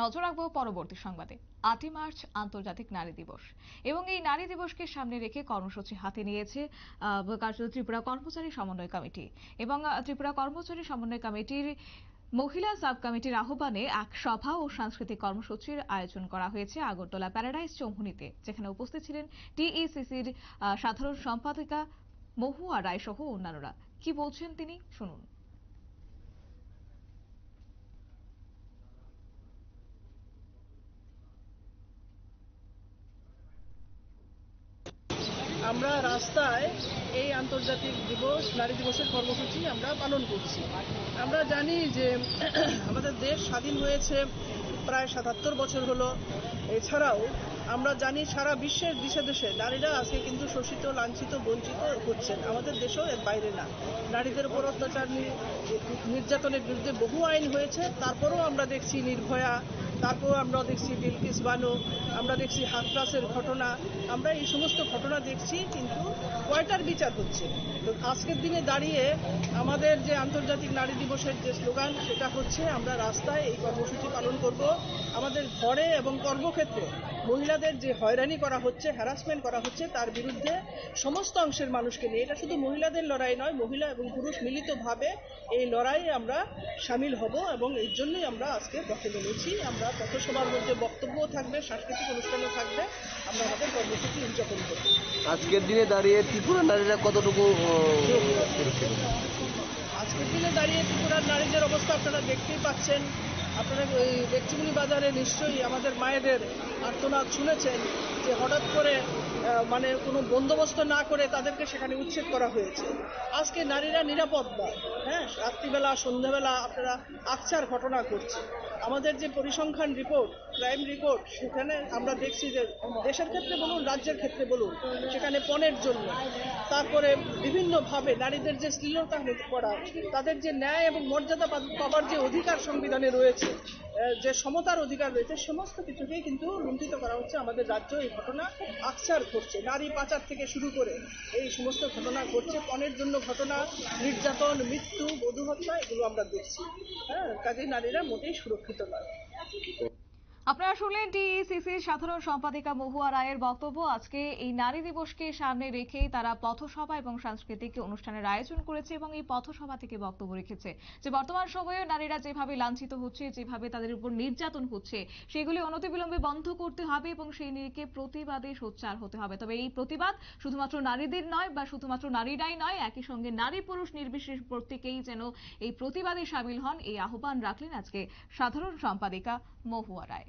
নজর রাখব পরবর্তী সংবাদে। আটই মার্চ, আন্তর্জাতিক নারী দিবস। এবং এই নারী দিবসকে সামনে রেখে কর্মসূচি হাতে নিয়েছে কার্যত ত্রিপুরা কর্মচারী সমন্বয় কমিটি। এবং ত্রিপুরা কর্মচারী সমন্বয় কমিটির মহিলা সাব কমিটির আহ্বানে এক সভা ও সাংস্কৃতিক কর্মসূচির আয়োজন করা হয়েছে আগরতলা প্যারাডাইস চৌমুহনীতে। যেখানে উপস্থিত ছিলেন টিইসিসির সাধারণ সম্পাদিকা মহুয়া রায় সহ অন্যান্যরা। কি বলছেন তিনি? শুনুন। আমরা রাস্তায় এই আন্তর্জাতিক দিবস, নারী দিবসের কর্মসূচি আমরা পালন করছি। আমরা জানি যে আমাদের দেশ স্বাধীন হয়েছে প্রায় সাতাত্তর বছর হলো। এছাড়াও আমরা জানি সারা বিশ্বের দেশে দেশে নারীরা আজকে কিন্তু শোষিত, লাঞ্ছিত, বঞ্চিত হচ্ছেন। আমাদের দেশেও এর বাইরে না। নারীদের উপর অত্যাচার নির্যাতনের বিরুদ্ধে বহু আইন হয়েছে। তারপরেও আমরা দেখছি নির্ভয়া, তারপরও আমরা দেখছি বিলকিস বানু, আমরা দেখছি হাতরাসের ঘটনা। আমরা এই সমস্ত ঘটনা দেখছি, কিন্তু কয়টার বিচার হচ্ছে? তো আজকের দিনে দাঁড়িয়ে আমাদের যে আন্তর্জাতিক নারী দিবসের যে স্লোগান, সেটা হচ্ছে আমরা রাস্তায় এই কর্মসূচি পালন করব। আমাদের ঘরে এবং কর্মক্ষেত্রে মহিলাদের যে হয়রানি করা হচ্ছে হ্যারাসমেন্ট করা হচ্ছে তার বিরুদ্ধে সমস্ত অংশের মানুষকে নিয়ে এটা শুধু মহিলাদের লড়াই নয় মহিলা এবং পুরুষ মিলিতভাবে এই লড়াইয়ে আমরা সামিল হব এবং এর জন্যই আমরা আজকে পথে নেমেছি আমরা পথসভার মধ্যে বক্তব্যও থাকবে সাংস্কৃতিক অনুষ্ঠানও থাকবে। আমরা আমাদের কর্মসূচি উদযাপন করব। আজকের দিনে দাঁড়িয়ে ত্রিপুরা নারীরা কতটুকু আজকের দিনে দাঁড়িয়ে ত্রিপুরার নারীদের অবস্থা আপনারা দেখতেই পাচ্ছেন। আপনারা ওই ব্যক্তিগুলি বাজারে নিশ্চয়ই আমাদের মায়েদের আর্তনাদ শুনেছেন যে হঠাৎ করে মানে কোনো বন্দোবস্ত না করে তাদেরকে সেখানে উচ্ছেদ করা হয়েছে। আজকে নারীরা নিরাপদ নয় হ্যাঁ? রাত্রিবেলা, সন্ধ্যাবেলা আপনারা আকচার ঘটনা ঘটছে। আমাদের যে পরিসংখ্যান রিপোর্ট, ক্রাইম রিপোর্ট, সেখানে আমরা দেখছি যে দেশের ক্ষেত্রে বলুন, রাজ্যের ক্ষেত্রে বলুন, সেখানে পণের জন্য, তারপরে বিভিন্নভাবে নারীদের যে শ্লীলতা করা, তাদের যে ন্যায় এবং মর্যাদা পাবার যে অধিকার সংবিধানে রয়েছে আহ, যে সমতার অধিকার রয়েছে সমস্ত কিছুকেই কিন্তু লুণ্ঠিত করা হচ্ছে আমাদের রাজ্য। এই ঘটনা আকচার ঘটছে। নারী পাচার থেকে শুরু করে এই সমস্ত ঘটনা ঘটছে। পণের জন্য ঘটনা নির্যাতন মৃত্যু বধু হত্যা এগুলো আমরা দেখছি। হ্যাঁ কাজেই নারীরা মোটেই সুরক্ষিত নয়। আপনারা শুনলেন টিইসিসির সাধারণ সম্পাদিকা মহুয়া রায়ের বক্তব্য। আজকে এই নারী দিবসকে সামনে রেখেই তারা পথসভা এবং সাংস্কৃতিক অনুষ্ঠানের আয়োজন করেছে এবং এই পথসভা থেকে বক্তব্য রেখেছে যে বর্তমান সময়ে নারীরা যেভাবে লাঞ্ছিত হচ্ছে, যেভাবে তাদের উপর নির্যাতন হচ্ছে, সেগুলি অনতিবিলম্বে বন্ধ করতে হবে এবং সেই নিরিখে প্রতিবাদে সোচ্চার হতে হবে। তবে এই প্রতিবাদ শুধুমাত্র নারীদের নয় বা শুধুমাত্র নারীরাই নয়, একই সঙ্গে নারী পুরুষ নির্বিশেষ প্রত্যেকেই যেন এই প্রতিবাদে সামিল হন। এই আহ্বান রাখলেন আজকে সাধারণ সম্পাদিকা মহুয়া রায়।